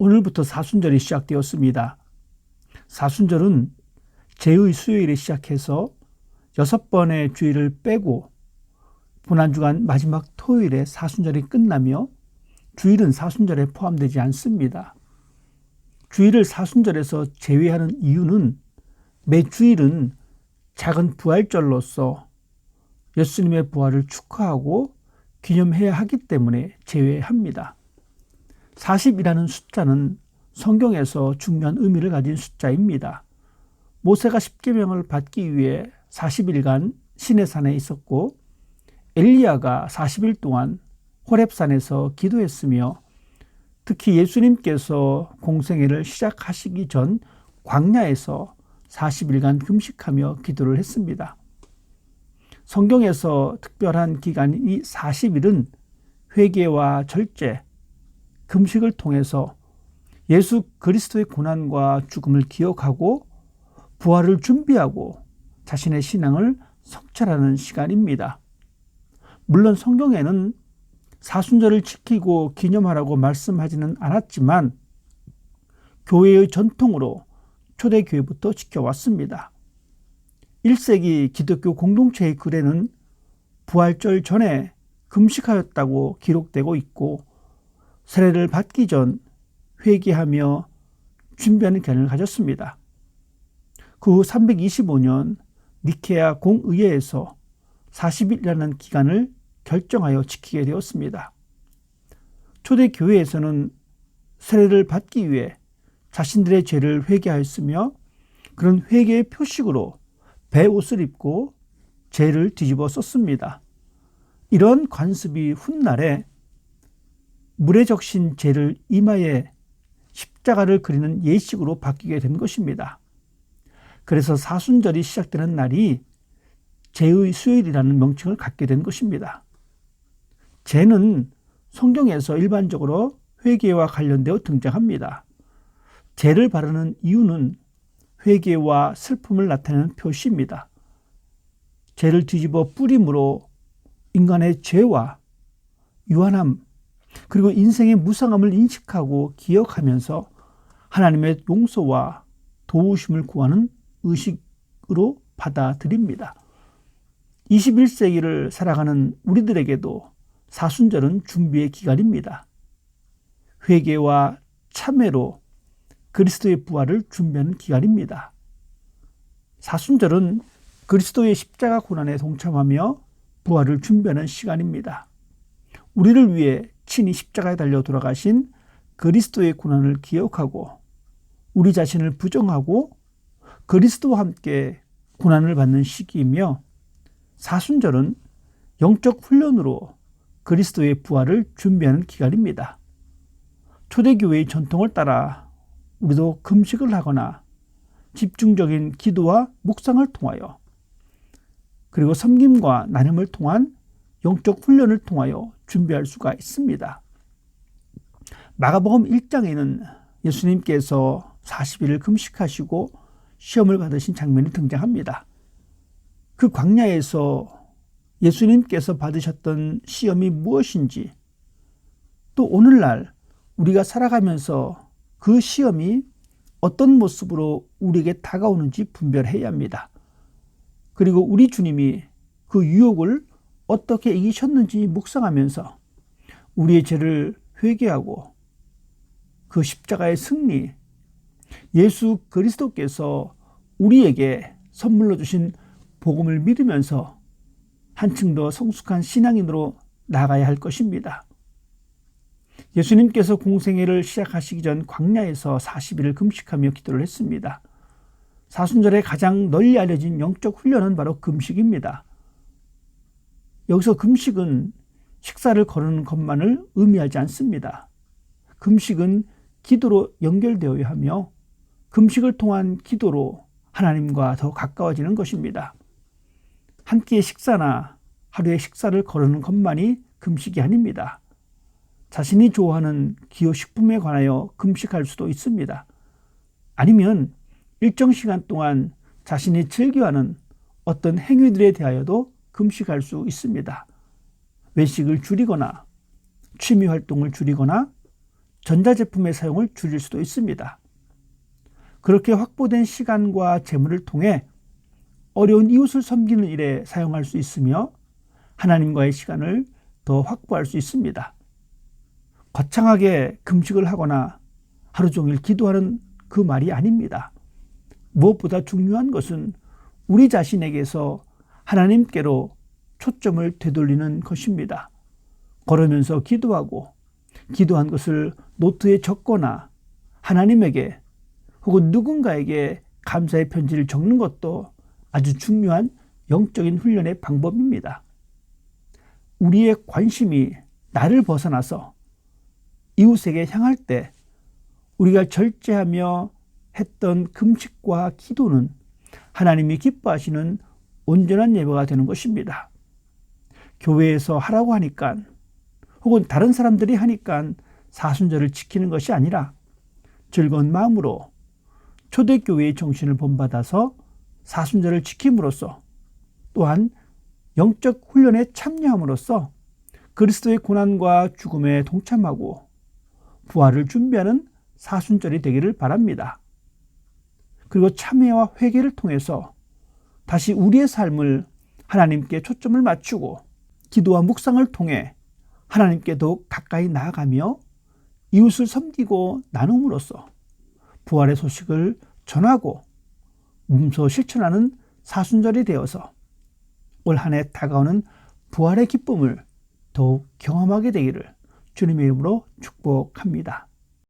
오늘부터 사순절이 시작되었습니다. 사순절은 제의 수요일에 시작해서 여섯 번의 주일을 빼고 고난주간 마지막 토요일에 사순절이 끝나며 주일은 사순절에 포함되지 않습니다. 주일을 사순절에서 제외하는 이유는 매 주일은 작은 부활절로서 예수님의 부활을 축하하고 기념해야 하기 때문에 제외합니다. 40이라는 숫자는 성경에서 중요한 의미를 가진 숫자입니다. 모세가 10계명을 받기 위해 40일간 시내산에 있었고 엘리야가 40일 동안 호렙산에서 기도했으며 특히 예수님께서 공생애를 시작하시기 전 광야에서 40일간 금식하며 기도를 했습니다. 성경에서 특별한 기간인 이 40일은 회개와 절제, 금식을 통해서 예수 그리스도의 고난과 죽음을 기억하고 부활을 준비하고 자신의 신앙을 성찰하는 시간입니다. 물론 성경에는 사순절을 지키고 기념하라고 말씀하지는 않았지만 교회의 전통으로 초대교회부터 지켜왔습니다. 1세기 기독교 공동체의 글에는 부활절 전에 금식하였다고 기록되고 있고 세례를 받기 전 회개하며 준비하는 기간을 가졌습니다. 그 후 325년 니케아 공의회에서 40일이라는 기간을 결정하여 지키게 되었습니다. 초대 교회에서는 세례를 받기 위해 자신들의 죄를 회개하였으며 그런 회개의 표식으로 배옷을 입고 죄를 뒤집어 썼습니다. 이런 관습이 훗날에 물에 적신 죄를 이마에 십자가를 그리는 예식으로 바뀌게 된 것입니다. 그래서 사순절이 시작되는 날이 죄의 수요일이라는 명칭을 갖게 된 것입니다. 죄는 성경에서 일반적으로 회개와 관련되어 등장합니다. 죄를 바르는 이유는 회개와 슬픔을 나타내는 표시입니다. 죄를 뒤집어 뿌림으로 인간의 죄와 유한함, 그리고 인생의 무상함을 인식하고 기억하면서 하나님의 용서와 도우심을 구하는 의식으로 받아들입니다. 21세기를 살아가는 우리들에게도 사순절은 준비의 기간입니다. 회개와 참회로 그리스도의 부활을 준비하는 기간입니다. 사순절은 그리스도의 십자가 고난에 동참하며 부활을 준비하는 시간입니다. 우리를 위해 친히 십자가에 달려 돌아가신 그리스도의 고난을 기억하고 우리 자신을 부정하고 그리스도와 함께 고난을 받는 시기이며 사순절은 영적 훈련으로 그리스도의 부활을 준비하는 기간입니다. 초대교회의 전통을 따라 우리도 금식을 하거나 집중적인 기도와 묵상을 통하여 그리고 섬김과 나눔을 통한 영적 훈련을 통하여 준비할 수가 있습니다. 마가복음 1장에는 예수님께서 40일을 금식하시고 시험을 받으신 장면이 등장합니다. 그 광야에서 예수님께서 받으셨던 시험이 무엇인지 또 오늘날 우리가 살아가면서 그 시험이 어떤 모습으로 우리에게 다가오는지 분별해야 합니다. 그리고 우리 주님이 그 유혹을 어떻게 이기셨는지 묵상하면서 우리의 죄를 회개하고 그 십자가의 승리, 예수 그리스도께서 우리에게 선물로 주신 복음을 믿으면서 한층 더 성숙한 신앙인으로 나가야 할 것입니다. 예수님께서 공생애를 시작하시기 전 광야에서 40일을 금식하며 기도를 했습니다. 사순절에 가장 널리 알려진 영적 훈련은 바로 금식입니다. 여기서 금식은 식사를 거르는 것만을 의미하지 않습니다. 금식은 기도로 연결되어야 하며 금식을 통한 기도로 하나님과 더 가까워지는 것입니다. 한 끼의 식사나 하루의 식사를 거르는 것만이 금식이 아닙니다. 자신이 좋아하는 기호식품에 관하여 금식할 수도 있습니다. 아니면 일정 시간 동안 자신이 즐겨하는 어떤 행위들에 대하여도 금식할 수 있습니다. 외식을 줄이거나 취미 활동을 줄이거나 전자제품의 사용을 줄일 수도 있습니다. 그렇게 확보된 시간과 재물을 통해 어려운 이웃을 섬기는 일에 사용할 수 있으며 하나님과의 시간을 더 확보할 수 있습니다. 거창하게 금식을 하거나 하루 종일 기도하는 그 말이 아닙니다. 무엇보다 중요한 것은 우리 자신에게서 하나님께로 초점을 되돌리는 것입니다. 걸으면서 기도하고 기도한 것을 노트에 적거나 하나님에게 혹은 누군가에게 감사의 편지를 적는 것도 아주 중요한 영적인 훈련의 방법입니다. 우리의 관심이 나를 벗어나서 이웃에게 향할 때 우리가 절제하며 했던 금식과 기도는 하나님이 기뻐하시는 온전한 예배가 되는 것입니다. 교회에서 하라고 하니까 혹은 다른 사람들이 하니까 사순절을 지키는 것이 아니라 즐거운 마음으로 초대교회의 정신을 본받아서 사순절을 지킴으로써 또한 영적 훈련에 참여함으로써 그리스도의 고난과 죽음에 동참하고 부활을 준비하는 사순절이 되기를 바랍니다. 그리고 참회와 회개를 통해서 다시 우리의 삶을 하나님께 초점을 맞추고 기도와 묵상을 통해 하나님께 더욱 가까이 나아가며 이웃을 섬기고 나눔으로써 부활의 소식을 전하고 몸소 실천하는 사순절이 되어서 올 한 해 다가오는 부활의 기쁨을 더욱 경험하게 되기를 주님의 이름으로 축복합니다.